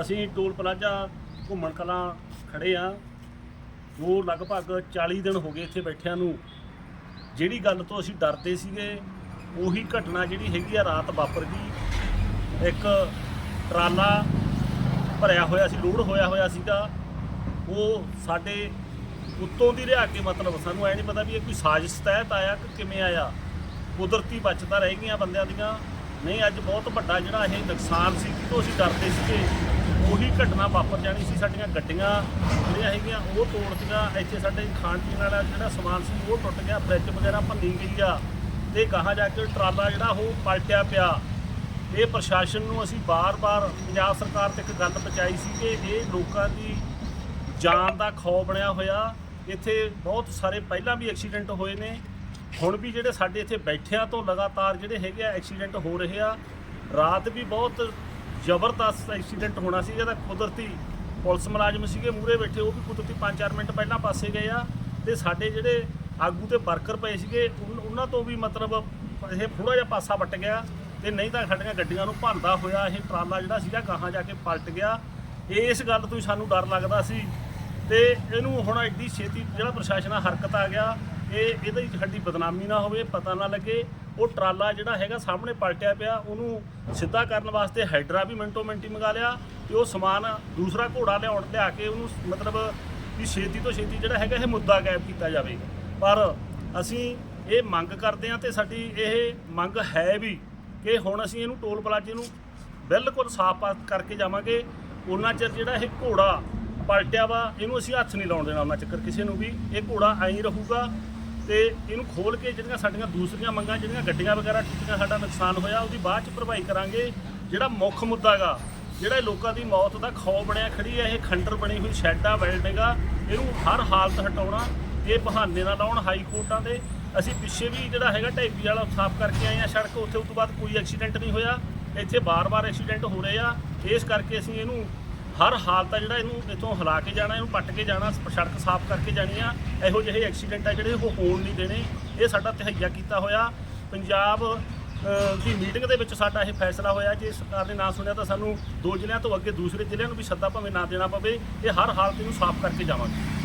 ਅਸੀਂ toll plaza ਘੁੰਮਣ ਕਲਾਂ ਖੜੇ ਆ। ਜੋ ਲਗਭਗ 40 ਦਿਨ ਹੋ ਗਏ ਇੱਥੇ ਬੈਠਿਆਂ ਨੂੰ। ਜਿਹੜੀ ਗੱਲ ਤੋਂ ਅਸੀਂ ਡਰਦੇ ਸੀਗੇ, ਉਹੀ ਘਟਨਾ ਜਿਹੜੀ ਹੈਗੀ ਆ, ਰਾਤ ਵਾਪਰ ਗਈ ਇੱਕ ਟਰਾਲਾ ਭਰਿਆ ਹੋਇਆ ਸੀ, ਲੋਡ ਹੋਇਆ ਹੋਇਆ ਸੀਗਾ। ਉਹ ਸਾਡੇ ਉੱਤੋਂ ਦੀ ਲਿਆ ਕੇ ਮਤਲਬ ਸਾਨੂੰ ਐ ਨਹੀਂ ਪਤਾ ਵੀ ਇਹ ਕੋਈ ਸਾਜ਼ਿਸ਼ ਤਹਿਤ ਆਇਆ ਕਿ ਕਿਵੇਂ ਆਇਆ। ਕੁਦਰਤੀ ਬਚਤਾਂ ਰਹਿ ਗਈਆਂ ਬੰਦਿਆਂ ਦੀਆਂ। ਨਹੀਂ, ਅੱਜ ਬਹੁਤ ਵੱਡਾ ਜਿਹੜਾ ਇਹ ਨੁਕਸਾਨ ਸੀ ਜਿਹਤੋਂ ਅਸੀਂ ਡਰਦੇ ਸੀਗੇ। ਉਹੀ ਘਟਨਾ ਵਾਪਰ ਜਾਣੀ ਸੀ, ਸਾਡੀਆਂ ਗੱਡੀਆਂ ਜਿਹੜੀਆਂ ਹੈਗੀਆਂ, ਉਹ ਤੋੜਤੀਆਂ ਇੱਥੇ ਸਾਡੇ ਖਾਣ ਪੀਣ ਵਾਲਾ ਜਿਹੜਾ ਸਮਾਨ ਸੀ, ਉਹ ਟੁੱਟ ਗਿਆ ਫ੍ਰਿਜ ਵਗੈਰਾ ਭੰਨੀ ਗਈ ਆ। ਤੇ ਕਹਾ ਜਾ ਕੇ ਟਰਾਲਾ ਜਿਹੜਾ, ਉਹ ਪਲਟਿਆ ਪਿਆ। ਇਹ ਪ੍ਰਸ਼ਾਸਨ ਨੂੰ ਅਸੀਂ ਬਾਰ-ਬਾਰ ਪੰਜਾਬ ਸਰਕਾਰ ਤੇ ਇੱਕ ਗੱਲ ਪਹੁੰਚਾਈ ਸੀ ਕਿ ਇਹ ਲੋਕਾਂ ਦੀ ਜਾਨ ਦਾ ਖੌਫ ਬਣਿਆ ਹੋਇਆ। ਇੱਥੇ ਬਹੁਤ ਸਾਰੇ ਪਹਿਲਾਂ ਵੀ ਐਕਸੀਡੈਂਟ ਹੋਏ ਨੇ। ਹੁਣ ਵੀ ਜਿਹੜੇ ਸਾਡੇ ਇੱਥੇ ਬੈਠਿਆਂ ਤੋਂ ਲਗਾਤਾਰ ਜਿਹੜੇ ਹੈਗੇ ਆ ਐਕਸੀਡੈਂਟ ਹੋ ਰਹੇ ਆ। ਰਾਤ ਵੀ ਬਹੁਤ ਜ਼ਬਰਦਸਤ ਐਕਸੀਡੈਂਟ ਹੋਣਾ ਸੀ, ਜਿਹਦਾ ਕੁਦਰਤੀ ਪੁਲਿਸ ਮੁਲਾਜ਼ਮ ਸੀਗੇ ਮੂਰੇ ਬੈਠੇ, ਉਹ ਵੀ ਕੁਦਰਤੀ 5-4 ਮਿੰਟ ਪਹਿਲਾਂ ਪਾਸੇ ਗਏ ਆ ਤੇ ਸਾਡੇ ਜਿਹੜੇ ਆਗੂ ਤੇ ਵਰਕਰ ਪਏ ਸੀਗੇ, ਉਨ- ਉਹਨਾਂ ਤੋਂ ਵੀ ਮਤਲਬ ਇਹ ਥੋੜਾ ਜਿਹਾ ਪਾਸਾ ਵੱਟ ਗਿਆ ਤੇ ਨਹੀਂ ਤਾਂ ਸਾਡੀਆਂ ਗੱਡੀਆਂ ਨੂੰ ਭੰਦਾ ਹੋਇਆ ਇਹ ਟਰਾਲਾ ਜਿਹੜਾ ਸੀਗਾ, ਗਾਹਾਂ ਜਾ ਕੇ ਪਲਟ ਗਿਆ। ਇਸ ਗੱਲ ਤੋਂ ਹੀ ਸਾਨੂੰ ਡਰ ਲੱਗਦਾ ਸੀ ਤੇ ਇਹਨੂੰ ਹੁਣ ਐਡੀ ਛੇਤੀ ਜਿਹੜਾ ਪ੍ਰਸ਼ਾਸਨ ਹਰਕਤ ਆ ਗਿਆ, ਇਹ, ਇਹਦੇ ਵਿੱਚ ਸਾਡੀ ਬਦਨਾਮੀ ਨਾ ਹੋਵੇ, ਪਤਾ ਨਾ ਲੱਗੇ। ਉਹ ਟਰਾਲਾ ਜਿਹੜਾ ਹੈਗਾ ਸਾਹਮਣੇ ਪਲਟਿਆ ਪਿਆ, ਉਹਨੂੰ ਸਿੱਧਾ ਕਰਨ ਵਾਸਤੇ ਹੈਡਰਾ ਵੀ ਮਿੰਟੋ ਮਿੰਟੀ ਮੰਗਾ ਲਿਆ ਤੇ ਉਹ ਸਮਾਨ ਦੂਸਰਾ ਘੋੜਾ ਲਿਆਉਣ, ਲਿਆ ਕੇ ਉਹਨੂੰ ਮਤਲਬ ਵੀ ਛੇਤੀ ਤੋਂ ਛੇਤੀ ਜਿਹੜਾ ਹੈਗਾ ਇਹ ਮੁੱਦਾ ਗਾਇਬ ਕੀਤਾ ਜਾਵੇਗਾ ਪਰ ਅਸੀਂ ਇਹ ਮੰਗ ਕਰਦੇ ਹਾਂ ਤੇ ਸਾਡੀ ਇਹ ਮੰਗ ਹੈ ਵੀ ਕਿ ਹੁਣ ਅਸੀਂ ਇਹਨੂੰ ਟੋਲ ਪਲਾਜ਼ੇ ਨੂੰ ਬਿਲਕੁਲ ਸਾਫ਼ ਪਾ- ਕਰਕੇ ਜਾਵਾਂਗੇ। ਉਹਨਾਂ ਚਿਰ ਜਿਹੜਾ ਇਹ ਘੋੜਾ ਪਲਟਿਆ ਵਾ, ਇਹਨੂੰ ਅਸੀਂ ਹੱਥ ਨਹੀਂ ਲਾਉਣ ਦੇਣਾ ਉਹਨਾਂ ਚੱਕਰ ਕਿਸੇ ਨੂੰ ਵੀ। ਇਹ ਘੋੜਾ ਐਂ ਹੀ ਰਹੂਗਾ। ਤੇ ਇਹਨੂੰ ਖੋਲ ਕੇ ਜਿਹੜੀਆਂ ਸਾਡੀਆਂ ਦੂਸਰੀਆਂ ਮੰਗਾਂ, ਜਿਹੜੀਆਂ ਗੱਡੀਆਂ ਵਗੈਰਾ ਟੁੱਟੀਆਂ ਸਾਡਾ ਨੁਕਸਾਨ ਹੋਇਆ, ਉਹਦੀ ਬਾਅਦ ਚ ਭਰਪਾਈ ਕਰਾਂਗੇ। ਜਿਹੜਾ ਮੁੱਖ ਮੁੱਦਾ ਗਾ, ਜਿਹੜਾ ਲੋਕਾਂ ਦੀ ਮੌਤ ਦਾ ਖੌ ਬਣਿਆ ਖੜੀ ਹੈ ਇਹ ਖੰਡਰ ਬਣੀ ਹੋਈ ਸ਼ੈੱਡ ਆ ਬਿਲਡਿੰਗ ਆ, ਇਹਨੂੰ ਹਰ ਹਾਲਤ ਹਟਾਉਣਾ, ਇਹ ਬਹਾਨੇ ਨਾ ਲਾਉਣ ਹਾਈ ਕੋਰਟਾਂ ਦੇ। ਅਸੀਂ ਪਿੱਛੇ ਵੀ ਜਿਹੜਾ ਹੈਗਾ ਢੈਬੀ ਵਾਲਾ ਸਾਫ਼ ਕਰਕੇ ਆਏ ਆ ਸੜਕ, ਉੱਥੇ ਉਸ ਤੋਂ ਬਾਅਦ ਕੋਈ ਐਕਸੀਡੈਂਟ ਨਹੀਂ ਹੋਇਆ। ਇੱਥੇ ਬਾਰ-ਬਾਰ ਐਕਸੀਡੈਂਟ ਹੋ ਰਹੇ ਆ। ਇਸ ਕਰਕੇ ਅਸੀਂ ਇਹਨੂੰ ਹਰ ਹਾਲਤ ਆ ਜਿਹੜਾ ਇਹਨੂੰ ਇੱਥੋਂ ਹਿਲਾ ਕੇ ਜਾਣਾ ਇਹਨੂੰ ਪੱਟ ਕੇ ਜਾਣਾ ਸੜਕ ਸਾਫ਼ ਕਰਕੇ ਜਾਣੀ ਆ ਇਹੋ ਜਿਹੇ ਐਕਸੀਡੈਂਟ ਆ ਜਿਹੜੇ ਉਹ ਹੋਣ ਨਹੀਂ ਦੇਣੇ। ਇਹ ਸਾਡਾ ਤਹਈਆ ਕੀਤਾ ਹੋਇਆ। ਪੰਜਾਬ ਅ, ਦੀ ਮੀਟਿੰਗ ਦੇ ਵਿੱਚ ਸਾਡਾ ਇਹ ਫੈਸਲਾ ਹੋਇਆ। ਜੇ ਸਰਕਾਰ ਨੇ ਨਾ ਸੁਣਿਆ ਤਾਂ ਸਾਨੂੰ ਦੋ ਜ਼ਿਲ੍ਹਿਆਂ ਤੋਂ ਅੱਗੇ ਦੂਸਰੇ ਜ਼ਿਲ੍ਹਿਆਂ ਨੂੰ ਵੀ ਸੱਦਾ ਭਾਵੇਂ ਨਾ ਦੇਣਾ ਪਵੇ। ਇਹ ਹਰ ਹਾਲਤ ਨੂੰ ਸਾਫ਼ ਕਰਕੇ ਜਾਵਾਂਗੇ।